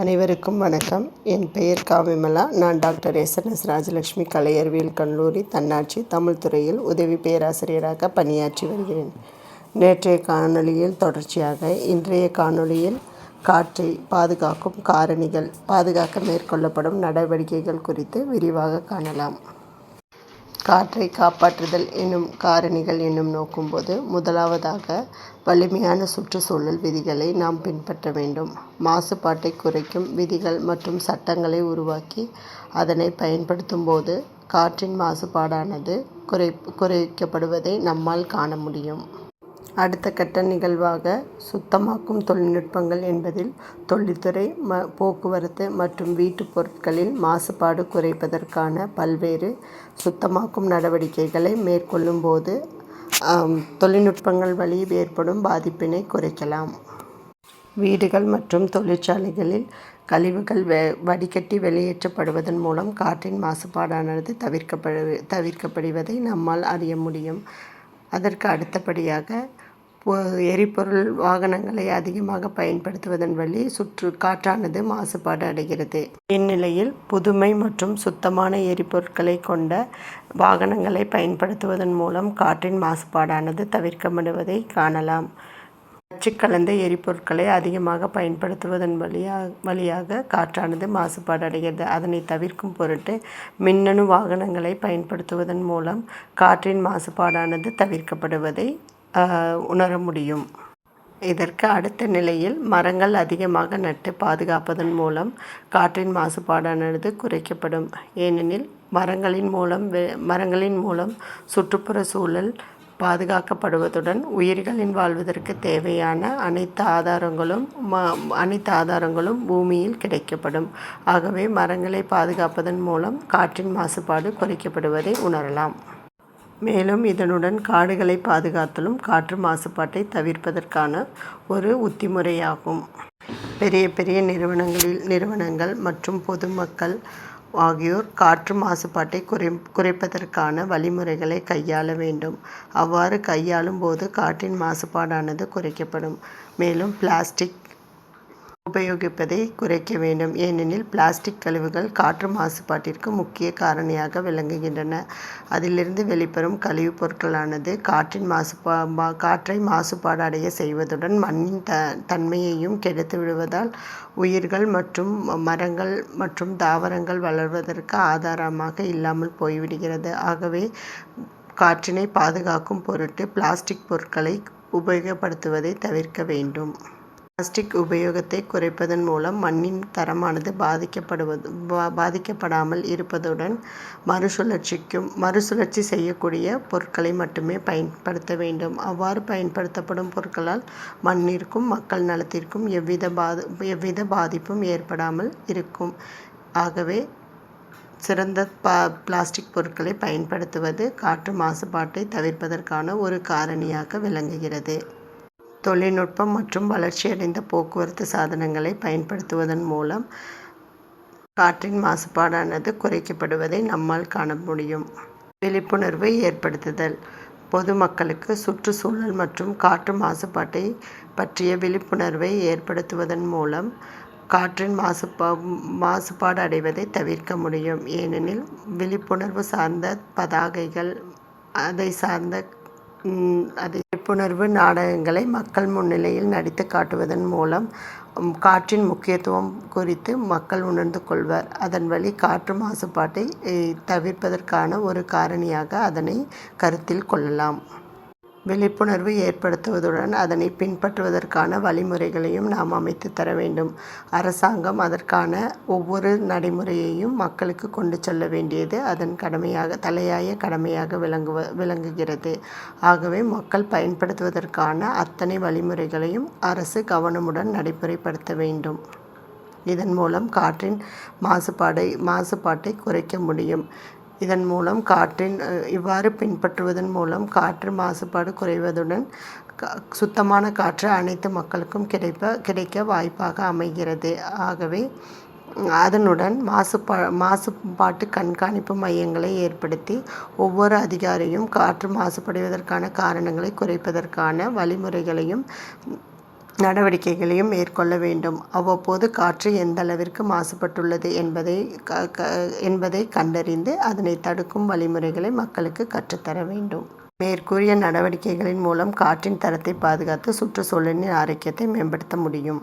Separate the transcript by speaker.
Speaker 1: அனைவருக்கும் வணக்கம். என் பெயர் காவிமலா. நான் டாக்டர் எஸ்என்எஸ் ராஜலட்சுமி கலை அறிவியல் கல்லூரி தன்னாட்சி தமிழ் துறையில் உதவி பேராசிரியராக பணியாற்றி வருகிறேன். நேற்றைய காணொளியில் தொடர்ச்சியாக இன்றைய காணொளியில் காற்றை பாதுகாக்கும் காரணிகள் பாதுகாக்க மேற்கொள்ளப்படும் நடவடிக்கைகள் குறித்து விரிவாக காணலாம். காற்றை காப்பாற்றுதல் என்னும் காரணிகள் என்னும் நோக்கும்போது முதலாவதாக வலிமையான சுற்றுச்சூழல் விதிகளை நாம் பின்பற்ற வேண்டும். மாசுபாட்டை குறைக்கும் விதிகள் மற்றும் சட்டங்களை உருவாக்கி அதனை பயன்படுத்தும் போது காற்றின் மாசுபாடானது குறை குறைக்கப்படுவதை நம்மால் காண முடியும். அடுத்த கட்ட நிகழ்வாக சுத்தமாக்கும் தொழில்நுட்பங்கள் என்பதில் தொழில்துறை ம போக்குவரத்து மற்றும் வீட்டுப் பொருட்களில் மாசுபாடு குறைப்பதற்கான பல்வேறு சுத்தமாக்கும் நடவடிக்கைகளை மேற்கொள்ளும் போது தொழில்நுட்பங்கள் வழி ஏற்படும் பாதிப்பினை குறைக்கலாம். வீடுகள் மற்றும் தொழிற்சாலைகளில் கழிவுகள் வெ வடிகட்டி வெளியேற்றப்படுவதன் மூலம் காற்றின் மாசுபாடானது தவிர்க்கப்படு தவிர்க்கப்படுவதை நம்மால் அறிய முடியும். அதற்கு அடுத்தபடியாக எரிபொருள் வாகனங்களை அதிகமாக பயன்படுத்துவதன் வழி சுற்று காற்றானது மாசுபாடு அடைகிறது. இந்நிலையில் புதுமை மற்றும் சுத்தமான எரிபொருட்களை கொண்ட வாகனங்களை பயன்படுத்துவதன் மூலம் காற்றின் மாசுபாடானது தவிர்க்கப்படுவதை காணலாம். நச்சு கலந்த எரிபொருட்களை அதிகமாக பயன்படுத்துவதன் வழியாக வழியாக காற்றானது மாசுபாடு அடைகிறது அதனை தவிர்க்கும் பொருட்டு மின்னணு வாகனங்களை பயன்படுத்துவதன் மூலம் காற்றின் மாசுபாடானது தவிர்க்கப்படுவதை உணர முடியும். இதற்கு அடுத்த நிலையில் மரங்கள் அதிகமாக நட்டு பாதுகாப்பதன் மூலம் காற்றின் மாசுபாடானது குறைக்கப்படும். ஏனெனில் மரங்களின் மூலம் மரங்களின் மூலம் சுற்றுப்புற சூழல் பாதுகாக்கப்படுவதுடன் உயிர்களின் வாழ்வதற்கு தேவையான அனைத்து ஆதாரங்களும் அனைத்து ஆதாரங்களும் பூமியில் கிடைக்கப்படும். ஆகவே மரங்களை பாதுகாப்பதன் மூலம் காற்றின் மாசுபாடு குறைக்கப்படுவதை உணரலாம். மேலும் இதனுடன் காடுகளை பாதுகாத்தலும் காற்று மாசுபாட்டை தவிர்ப்பதற்கான ஒரு உத்திமுறையாகும். பெரிய பெரிய நிறுவனங்களில் நிறுவனங்கள் மற்றும் பொதுமக்கள் ஆகியோர் காற்று மாசுபாட்டை குறை குறைப்பதற்கான வழிமுறைகளை கையாள வேண்டும். அவ்வாறு கையாளும் போது காற்றின் மாசுபாடானது குறைக்கப்படும். மேலும் பிளாஸ்டிக் உபயோகிப்பதை குறைக்க வேண்டும். ஏனெனில் பிளாஸ்டிக் கழிவுகள் காற்று மாசுபாட்டிற்கு முக்கிய காரணியாக விளங்குகின்றன. அதிலிருந்து வெளிப்படும் கழிவுப் பொருட்களானது காற்றின் மாசுபா காற்றை மாசுபாடு அடைய செய்வதுடன் மண்ணின் த தன்மையையும் கெடுத்து விடுவதால் உயிர்கள் மற்றும் மரங்கள் மற்றும் தாவரங்கள் வளர்வதற்கு ஆதாரமாக இல்லாமல் போய்விடுகிறது. ஆகவே காற்றினை பாதுகாக்கும் பொருட்டு பிளாஸ்டிக் பொருட்களை உபயோகப்படுத்துவதை தவிர்க்க வேண்டும். பிளாஸ்டிக் உபயோகத்தை குறைப்பதன் மூலம் மண்ணின் தரமானது பாதிக்கப்படுவது பாதிக்கப்படாமல் இருப்பதுடன் மறுசுழற்சிக்கும் மறுசுழற்சி செய்யக்கூடிய பொருட்களை மட்டுமே பயன்படுத்த வேண்டும். அவ்வாறு பயன்படுத்தப்படும் பொருட்களால் மண்ணிற்கும் மக்கள் நலத்திற்கும் எவ்வித பாதி எவ்வித பாதிப்பும் ஏற்படாமல் இருக்கும். ஆகவே சிறந்த ப பிளாஸ்டிக் பொருட்களை பயன்படுத்துவது காற்று மாசுபாட்டை தவிர்ப்பதற்கான ஒரு காரணியாக விளங்குகிறது. தொழில்நுட்பம் மற்றும் வளர்ச்சியடைந்த போக்குவரத்து சாதனங்களை பயன்படுத்துவதன் மூலம் காற்றின் மாசுபாடானது குறைக்கப்படுவதை நம்மால் காண முடியும். விழிப்புணர்வு ஏற்படுத்துதல். பொதுமக்களுக்கு சுற்றுச்சூழல் மற்றும் காற்று மாசுபாட்டை பற்றிய விழிப்புணர்வை ஏற்படுத்துவதன் மூலம் காற்றின் மாசுபா மாசுபாடு அடைவதை தவிர்க்க முடியும். ஏனெனில் விழிப்புணர்வு சார்ந்த பதாகைகள் அதை சார்ந்த அது விழிப்புணர்வு நாடகங்களை மக்கள் முன்னிலையில் நடித்து காட்டுவதன் மூலம் காற்றின் முக்கியத்துவம் குறித்து மக்கள் உணர்ந்து கொள்வர். அதன் வழி காற்று மாசுபாட்டை தவிர்ப்பதற்கான ஒரு காரணியாக அதனை கருத்தில் கொள்ளலாம். விழிப்புணர்வு ஏற்படுத்துவதுடன் அதனை பின்பற்றுவதற்கான வழிமுறைகளையும் நாம் அமைத்து தர வேண்டும். அரசாங்கம் அதற்கான ஒவ்வொரு நடைமுறையையும் மக்களுக்கு கொண்டு செல்ல வேண்டியது அதன் கடமையாக தலையாய கடமையாக விளங்குவ விளங்குகிறது. ஆகவே மக்கள் பயன்படுத்துவதற்கான அத்தனை வழிமுறைகளையும் அரசு கவனமுடன் நடைமுறைப்படுத்த வேண்டும். இதன் மூலம் காற்றின் மாசுபாடை மாசுபாட்டை குறைக்க முடியும். இதன் மூலம் காற்றின் இவ்வாறு பின்பற்றுவதன் மூலம் காற்று மாசுபாடு குறைவதுடன் சுத்தமான காற்று அனைத்து மக்களுக்கும் கிடைப்ப கிடைக்க வாய்ப்பாக அமைகிறது. ஆகவே அதனுடன் மாசுபா மாசுபாட்டு கண்காணிப்பு மையங்களை ஏற்படுத்தி ஒவ்வொரு அதிகாரியும் காற்று மாசுபடுவதற்கான காரணங்களை குறைப்பதற்கான வழிமுறைகளையும் நடவடிக்கைகளையும் மேற்கொள்ள வேண்டும். அவ்வப்போது காற்று எந்த அளவிற்கு மாசுபட்டுள்ளது என்பதை என்பதை கண்டறிந்து அதனை தடுக்கும் வழிமுறைகளை மக்களுக்கு கற்றுத்தர வேண்டும். மேற்கூறிய நடவடிக்கைகளின் மூலம் காற்றின் தரத்தை பாதுகாத்து சுற்றுச்சூழலின் ஆரோக்கியத்தை மேம்படுத்த முடியும்.